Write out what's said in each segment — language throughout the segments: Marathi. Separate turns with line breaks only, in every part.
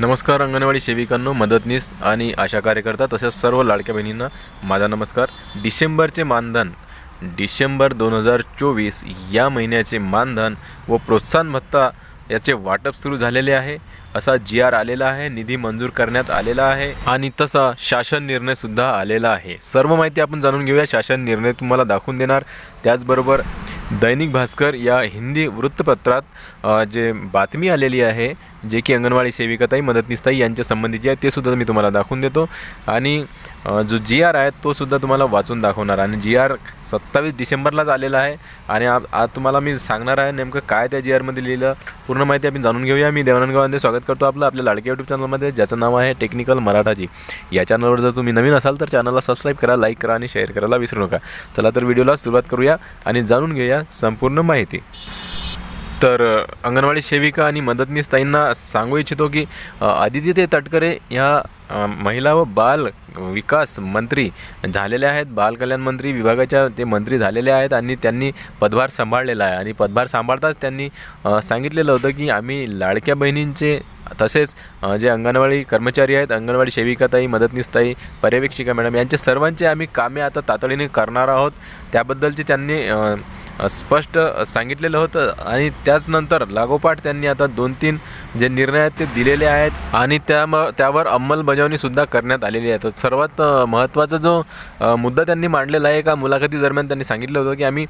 नमस्कार अंगणवाडी सेविकांनो मदतनीस आणि आशा कार्यकर्ता तसेच सर्व लाडक्या बहिणींना माझा नमस्कार. डिसेंबरचे मानधन डिसेंबर दोन हजार चोवीस या महिन्याचे मानधन व प्रोत्साहन भत्ता याचे वाटप सुरू झालेले आहे. असा जी आर आलेला आहे निधी मंजूर करण्यात आलेला आहे आणि तसा शासन निर्णयसुद्धा आलेला आहे. सर्व माहिती आपण जाणून घेऊया. शासन निर्णय तुम्हाला दाखवून देणार. त्याचबरोबर दैनिक भास्कर या हिंदी वृत्तपत्रात जे बातमी आलेली आहे जे की अंगणवाडी सेविकाताई मदतनीसताई यांच्या संबंधीची आहे ते सुद्धा मी तुम्हाला दाखवून देतो. आणि जो जी आर आहे तो सुद्धा तुम्हाला वाचून दाखवणार. आणि जी आर सत्तावीस डिसेंबरलाच आलेला आहे. आणि आज तुम्हाला मी सांगणार आहे नेमकं काय त्या जी आरमध्ये लिहिलं. पूर्ण माहिती आपण जाणून घेऊया. मी देवानंद गावांमध्ये स्वागत करतो आपलं आपल्या लाडक्या यूट्यूब चॅनलमध्ये ज्याचं नाव आहे टेक्निकल मराठाजी या चॅनलवर जर तुम्ही नवीन असाल तर चॅनलला सबस्क्राईब करा लाईक करा आणि शेअर करायला विसरू नका. चला तर व्हिडिओला सुरुवात करूया आणि जाणून घेऊया संपूर्ण माहिती. तर अंगणवाडी सेविका आणि मदतनीस ताईंना सांगू इच्छितो की आदित्य ते तटकरे ह्या महिला व बाल विकास मंत्री झालेले आहेत. बाल कल्याण मंत्री विभागाच्या ते मंत्री झालेले आहेत आणि त्यांनी पदभार सांभाळलेला आहे. आणि पदभार सांभाळताच त्यांनी सांगितलेलं होतं की आम्ही लाडक्या बहिणींचे तसेच जे अंगणवाडी कर्मचारी आहेत अंगणवाडी सेविकाताई मदतनीसताई पर्यवेक्षिका मॅडम यांचे सर्वांचे आम्ही कामे आता तातडीने करणार आहोत. त्याबद्दलचे त्यांनी स्पष्ट सांगितलेलं होतं आणि त्याचनंतर लागोपाठ त्यांनी आता दोन तीन जे निर्णय आहेत ते दिलेले आहेत आणि त्या त्यावर अंमलबजावणीसुद्धा करण्यात आलेली आहे. तर सर्वात महत्त्वाचा जो मुद्दा त्यांनी मांडलेला आहे का मुलाखती दरम्यान त्यांनी सांगितलं होतं की आम्ही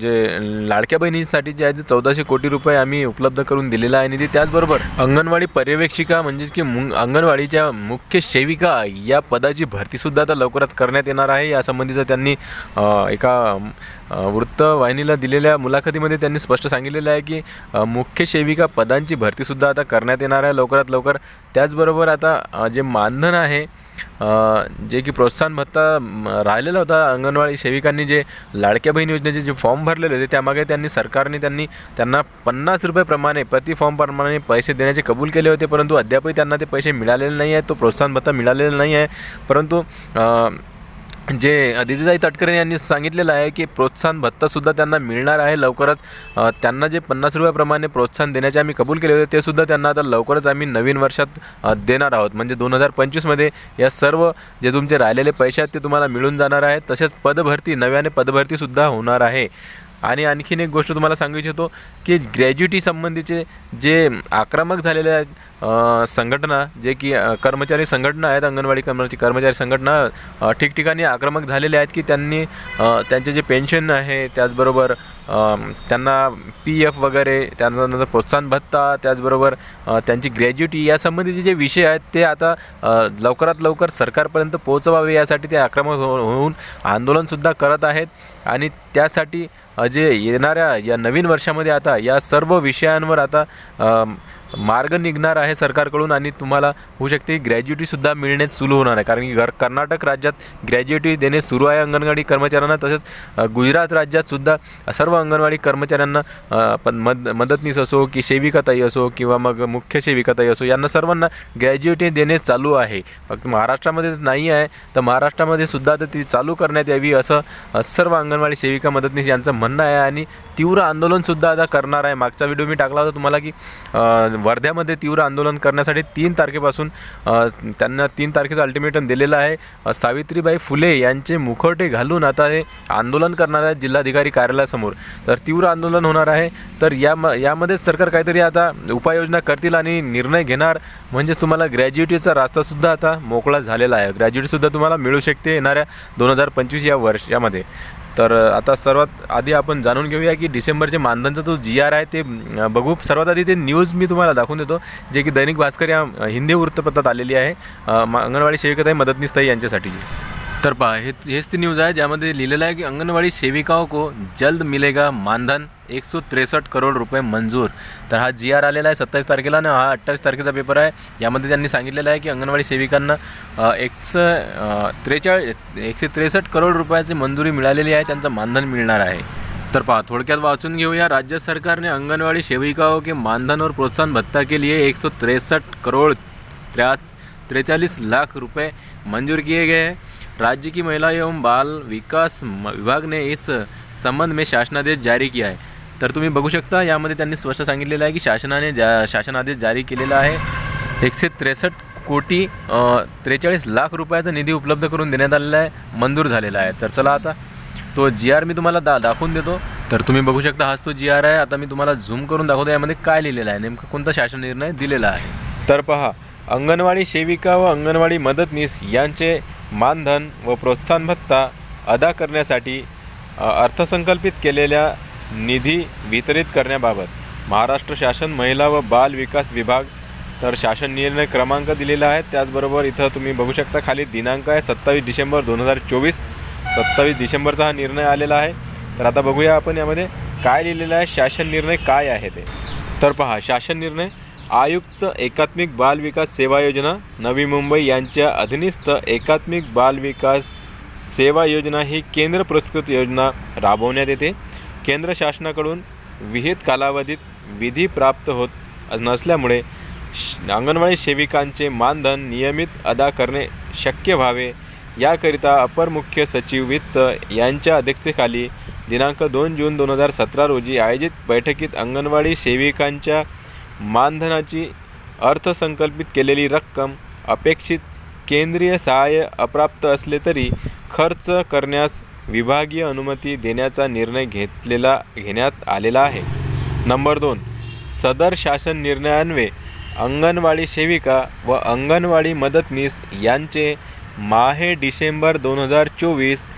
जे लाडक्या बहिणींसाठी जे आहे ते चौदाशे कोटी रुपये आम्ही उपलब्ध करून दिलेला आहे आणि ते त्याचबरोबर अंगणवाडी पर्यवेक्षिका म्हणजेच की मु अंगणवाडीच्या मुख्य सेविका या पदाची भरतीसुद्धा आता लवकरच करण्यात येणार आहे. यासंबंधीचं त्यांनी एका वृत्त वाहिनीला दिलेल्या मुलाखतीमध्ये त्यांनी स्पष्ट सांगितलेलं आहे की मुख्य सेविका पदांची भरतीसुद्धा आता करण्यात येणार आहे लवकरात लवकर. त्याचबरोबर आता जे मानधन आहे जे की प्रोत्साहन भत्ता राहिलेला होता अंगणवाडी सेविकांनी जे लाडक्या बहीण योजनेचे जे फॉर्म भरलेले होते त्यामागे त्यांनी सरकारने त्यांनी त्यांना पन्नास रुपयेप्रमाणे प्रति फॉर्म प्रमाणे पैसे देण्याचे कबूल केले होते परंतु अद्यापही त्यांना ते पैसे मिळालेले नाही आहेत तो प्रोत्साहन भत्ता मिळालेला नाही आहे. परंतु जे अदितीताई तटकरे यांनी सांगितलेलं आहे की प्रोत्साहन भत्तासुद्धा त्यांना मिळणार आहे. लवकरच त्यांना जे पन्नास रुपयाप्रमाणे प्रोत्साहन देण्याचे आम्ही कबूल केले होते ते सुद्धा त्यांना आता लवकरच आम्ही नवीन वर्षात देणार आहोत. म्हणजे दोन हजार पंचवीसमध्ये या सर्व जे तुमचे राहिलेले पैसे आहेत ते तुम्हाला मिळून जाणार आहेत तसेच पदभरती नव्याने पदभरतीसुद्धा होणार आहे. आणि आणखीन एक गोष्ट तुम्हाला सांगू इच्छितो की ग्रॅज्युटी संबंधीचे जे आक्रमक झालेले आहेत संघटना जे की कर्मचारी संघटना आहेत अंगणवाडी कर्मचारी कर्मचारी संघटना ठिकठिकाणी आक्रमक झालेल्या आहेत की त्यांनी त्यांचे जे पेन्शन आहे त्याचबरोबर त्यांना पी एफ वगैरे त्यानंतर प्रोत्साहन भत्ता त्याचबरोबर त्यांची ग्रॅज्युटी यासंबंधीचे जे विषय आहेत ते आता लवकरात लवकर सरकारपर्यंत पोहोचवावे यासाठी ते आक्रमक हो होऊन आंदोलनसुद्धा करत आहेत. आणि त्यासाठी जे येणाऱ्या या नवीन वर्षामध्ये आता या सर्व विषयांवर आता मार्ग निघणार आहे सरकारकडून आणि तुम्हाला होऊ शकते ग्रॅज्युटीसुद्धा मिळणे सुरू होणार आहे. कारण की घर कर्नाटक राज्यात ग्रॅज्युटी देणे सुरू आहे अंगणवाडी कर्मचाऱ्यांना तसेच गुजरात राज्यातसुद्धा सर्व अंगणवाडी कर्मचाऱ्यांना पण मद मदतनीस असो की सेविकाताई असो किंवा मग मुख्य सेविकाताई असो यांना सर्वांना ग्रॅज्युटी देणे चालू आहे. फक्त महाराष्ट्रामध्ये नाही आहे तर महाराष्ट्रामध्ये सुद्धा तर ती चालू करण्यात यावी असं सर्व अंगणवाडी सेविका मदतनीस यांचं म्हणणं आहे. आणि तीव्र आंदोलनसुद्धा आता करणार आहे. मागचा व्हिडिओ मी टाकला होता तुम्हाला की वर्ध्यामध्ये तीव्र आंदोलन करण्यासाठी तीन तारखेपासून त्यांना तीन तारखेचं अल्टिमेटम दिलेलं आहे. सावित्रीबाई फुले यांचे मुखवटे घालून आता हे आंदोलन करणार आहे जिल्हाधिकारी कार्यालयासमोर. तर तीव्र आंदोलन होणार आहे. तर या म यामध्येच सरकार काहीतरी आता उपाययोजना करतील आणि निर्णय घेणार. म्हणजेच तुम्हाला ग्रॅज्युएटीचा रास्तासुद्धा आता मोकळा झालेला आहे. ग्रॅज्युएटीसुद्धा तुम्हाला मिळू शकते येणाऱ्या दोन हजार पंचवीस या वर्षामध्ये तर आता सर्वात आधी आपण जाणून घेऊया की डिसेंबरचे मानधनचा जो जी आर आहे ते बघू. सर्वात आधी ते न्यूज मी तुम्हाला दाखवून देतो जे की दैनिक भास्कर या हिंदी वृत्तपत्रात आलेली आहे. अ, मा- अंगणवाडी सेविकाताई मदतनीसताई यांच्यासाठीची. तर पहा हे हेच ती न्यूज आहे ज्यामध्ये लिहिलेलं आहे की अंगणवाडी सेविकाओं को जल्द मिलेगा मानधन एक सौ त्रेसष्ट करोड रुपये मंजूर. तर हा जी आर आलेला आहे सत्तावीस तारखेला आणि हा अठ्ठावीस तारखेचा पेपर आहे. यामध्ये त्यांनी सांगितलेलं आहे की अंगणवाडी सेविकांना एकशे त्रेचाळीस एकशे त्रेसष्ट करोड रुपयाची मंजुरी मिळालेली आहे त्यांचं मानधन मिळणार आहे. तर पहा थोडक्यात वाचून घेऊया. राज्य सरकारने अंगणवाडी सेविकाओं के मानधन और प्रोत्साहन भत्ता के लिए एक सौ तिरसठ करोड़ त्र्या त्रेचाळीस लाख रुपए मंजूर किए गए हैं. राज्य की महिला एवं बाल विकास म- विभाग ने इस संबंध में शासनादेश जारी किया है। तर तुम्ही बघू शकता यामध्ये त्यांनी स्पष्ट सांगितलेलं आहे की शासनाने जा शासनादेश जारी केलेला आहे. एकशे त्रेसष्ट कोटी त्रेचाळीस लाख रुपयाचा निधी उपलब्ध करून देण्यात आलेला आहे मंजूर झालेला आहे. तर चला आता तो जी आर मी तुम्हाला दा दाखवून देतो. तर तुम्ही बघू शकता हाच तो जी आर आहे. आता मी तुम्हाला झूम करून दाखवतो यामध्ये काय लिहिलेलं आहे नेमकं कोणता शासन निर्णय दिलेला आहे. तर पहा अंगणवाडी सेविका व अंगणवाडी मदतनीस यांचे मानधन व प्रोत्साहन भत्ता अदा करण्यासाठी अर्थसंकल्पित केलेल्या निधी वितरित करण्याबाबत महाराष्ट्र शासन महिला व बाल विकास विभाग तर शासन निर्णय क्रमांक दिलेला आहे. त्याचबरोबर इथं तुम्ही बघू शकता खाली दिनांक आहे सत्तावीस डिसेंबर दोन हजार चोवीस. सत्तावीस डिसेंबरचा हा निर्णय आलेला आहे. तर आता बघूया आपण यामध्ये काय लिहिलेलं आहे शासन निर्णय काय आहे ते. तर पहा शासन निर्णय आयुक्त एकात्मिक बाल विकास सेवा योजना नवी मुंबई यांच्या अधीनस्थ एकात्मिक बाल विकास सेवा योजना ही केंद्र पुरस्कृत योजना राबवण्यात येते. केंद्र शासनाकडून विहित कालावधीत विधी प्राप्त होत नसल्यामुळे श- अंगणवाडी सेविकांचे मानधन नियमित अदा करणे शक्य व्हावे. याकरिता अपर मुख्य सचिव वित्त यांच्या अध्यक्षतेखाली दिनांक दोन जून दोन हजार सतरा रोजी आयोजित बैठकीत अंगणवाडी सेविकांच्या मानधनाची अर्थसंकल्पित केलेली रक्कम अपेक्षित केंद्रीय सहाय्य अप्राप्त असले तरी खर्च करण्यास विभागीय अनुमती देण्याचा निर्णय घेतलेला घेण्यात आलेला आहे. नंबर दोन. सदर शासन निर्णयान्वये अंगणवाडी सेविका व अंगणवाडी मदतनीस यांचे माहे डिसेंबर दोन हजार चोवीस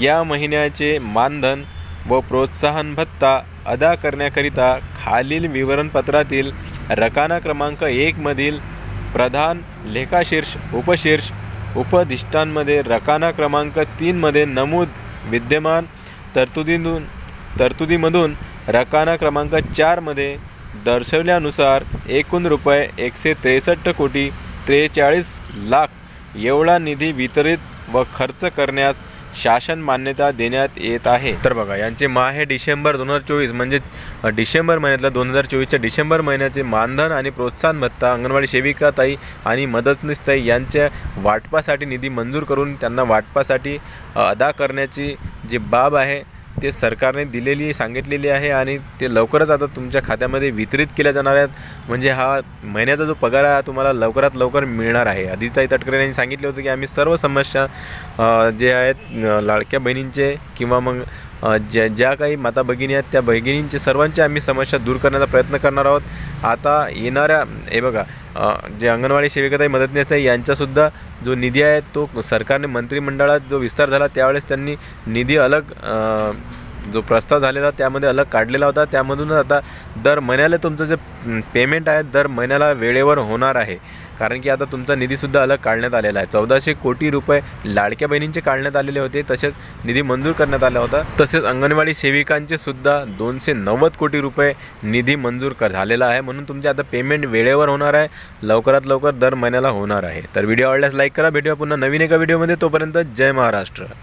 या महिन्याचे मानधन व प्रोत्साहन भत्ता अदा करण्याकरिता खालील विवरणपत्रातील रकाना क्रमांक एकमधील प्रधान लेखाशीर्ष उपशीर्ष उपदिष्टांमध्ये रकाना क्रमांक तीनमध्ये नमूद विद्यमान तरतुदीतून तरतुदीमधून रकाना क्रमांक चारमध्ये दर्शवल्यानुसार एकूण रुपये एकशे त्रेसष्ट कोटी त्रेचाळीस लाख एवढा निधी वितरित व खर्च करण्यास शासन मान्यता देण्यात येत आहे. तर बघा यांचे माहे डिसेंबर दोन हजार चोवीस म्हणजे डिसेंबर महिन्यातल्या दोन हजार चोवीसच्या डिसेंबर महिन्याचे मानधन आणि प्रोत्साहन भत्ता अंगणवाडी सेविका ताई आणि मदतनीस ताई यांच्या वाटपासाठी निधी मंजूर करून त्यांना वाटपासाठी अदा करण्याची जी बाब आहे ते सरकारने दिलेली सांगितलेली आहे आणि ते लवकरच आता तुमच्या खात्यामध्ये वितरित केल्या जाणार आहेत. म्हणजे हा महिन्याचा जो पगार आहे तुम्हाला लवकरात लवकर मिळणार आहे. आदिताई तटकरे यांनी सांगितले होते की आम्ही सर्व समस्या जे आहेत लाडक्या बहिणींचे किंवा मग ज्या ज्या काही माता भगिनी आहेत त्या भगिनींचे सर्वांच्या आम्ही समस्या दूर करण्याचा प्रयत्न करणार आहोत. आता येणाऱ्या हे बघा जे अंगणवाडी सेविकाताई मदतनीस आहे यांचासुद्धा जो निधी आहे तो सरकारने मंत्रिमंडळात जो विस्तार झाला त्यावेळेस त्यांनी निधी अलग जो प्रस्ताव झालेला त्यामध्ये अलग काढलेला होता. त्यामधूनच आता दर महिन्याला तुमचं जे पेमेंट आहे दर महिन्याला वेळेवर होणार आहे. कारण की आता तुमचा निधीसुद्धा अलग काढण्यात आलेला आहे. चौदाशे कोटी रुपये लाडक्या बहिणींचे काढण्यात आलेले होते. तसेच निधी मंजूर करण्यात आला होता. तसेच अंगणवाडी सेविकांचे सुद्धा दोनशे नव्वद कोटी रुपये निधी मंजूर कर झालेला आहे. म्हणून तुमचे आता पेमेंट वेळेवर होणार आहे. लवकरात लवकर दर महिन्याला होणार आहे. तर व्हिडिओ आवडल्यास लाईक करा. भेटूया पुन्हा नवीन एका व्हिडिओमध्ये तोपर्यंत जय महाराष्ट्र.